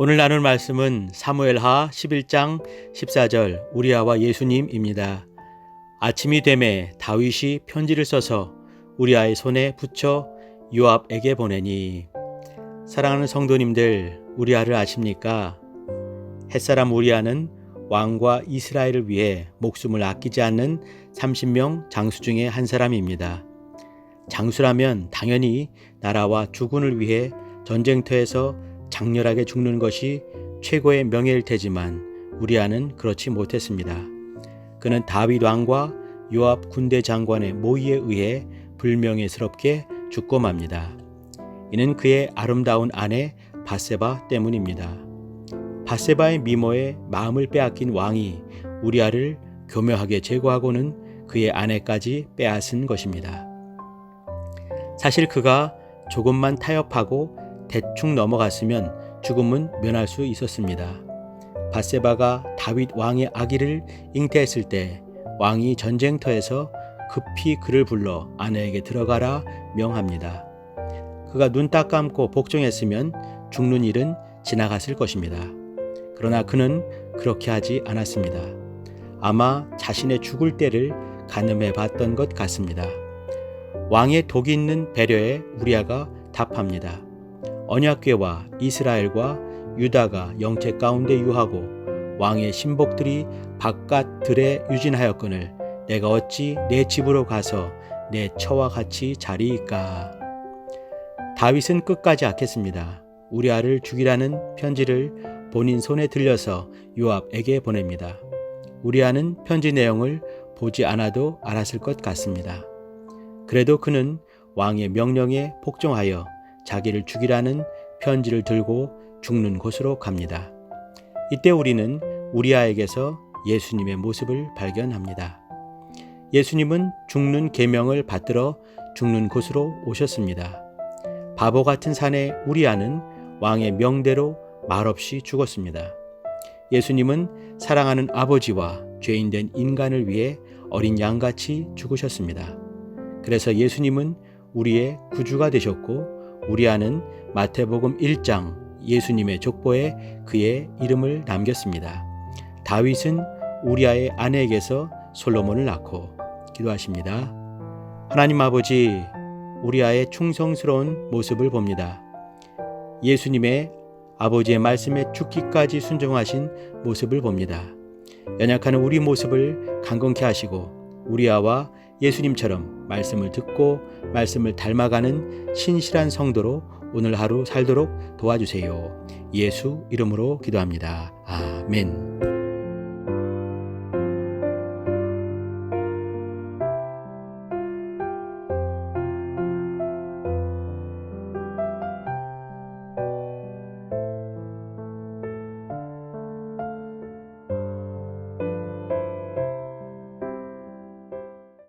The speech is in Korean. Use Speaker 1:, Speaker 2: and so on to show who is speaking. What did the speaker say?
Speaker 1: 오늘 나눌 말씀은 사무엘하 11장 14절 우리아와 예수님입니다. 아침이 되매 다윗이 편지를 써서 우리아의 손에 붙여 요압에게 보내니 사랑하는 성도님들 우리아를 아십니까? 햇사람 우리아는 왕과 이스라엘을 위해 목숨을 아끼지 않는 30명 장수 중에 한 사람입니다. 장수라면 당연히 나라와 주군을 위해 전쟁터에서 장렬하게 죽는 것이 최고의 명예일 테지만 우리아는 그렇지 못했습니다. 그는 다윗 왕과 요압 군대 장관의 모의에 의해 불명예스럽게 죽고 맙니다. 이는 그의 아름다운 아내 바세바 때문입니다. 바세바의 미모에 마음을 빼앗긴 왕이 우리아를 교묘하게 제거하고는 그의 아내까지 빼앗은 것입니다. 사실 그가 조금만 타협하고 대충 넘어갔으면 죽음은 면할 수 있었습니다. 바세바가 다윗 왕의 아기를 잉태했을 때 왕이 전쟁터에서 급히 그를 불러 아내에게 들어가라 명합니다. 그가 눈 딱 감고 복종했으면 죽는 일은 지나갔을 것입니다. 그러나 그는 그렇게 하지 않았습니다. 아마 자신의 죽을 때를 가늠해 봤던 것 같습니다. 왕의 독이 있는 배려에 우리아가 답합니다. 언약궤와 이스라엘과 유다가 영체 가운데 유하고 왕의 신복들이 바깥 들에 유진하였거늘 내가 어찌 내 집으로 가서 내 처와 같이 자리이까 다윗은 끝까지 악했습니다. 우리아를 죽이라는 편지를 본인 손에 들려서 요압에게 보냅니다. 우리아는 편지 내용을 보지 않아도 알았을 것 같습니다. 그래도 그는 왕의 명령에 복종하여 자기를 죽이라는 편지를 들고 죽는 곳으로 갑니다. 이때 우리는 우리아에게서 예수님의 모습을 발견합니다. 예수님은 죽는 계명을 받들어 죽는 곳으로 오셨습니다. 바보 같은 산에 우리아는 왕의 명대로 말없이 죽었습니다. 예수님은 사랑하는 아버지와 죄인된 인간을 위해 어린 양같이 죽으셨습니다. 그래서 예수님은 우리의 구주가 되셨고 우리아는 마태복음 1장 예수님의 족보에 그의 이름을 남겼습니다. 다윗은 우리아의 아내에게서 솔로몬을 낳고 기도하십니다. 하나님 아버지 우리아의 충성스러운 모습을 봅니다. 예수님의 아버지의 말씀에 죽기까지 순종하신 모습을 봅니다. 연약한 우리 모습을 강건케 하시고 우리아와 예수님처럼 말씀을 듣고 말씀을 닮아가는 신실한 성도로 오늘 하루 살도록 도와주세요. 예수 이름으로 기도합니다. 아멘.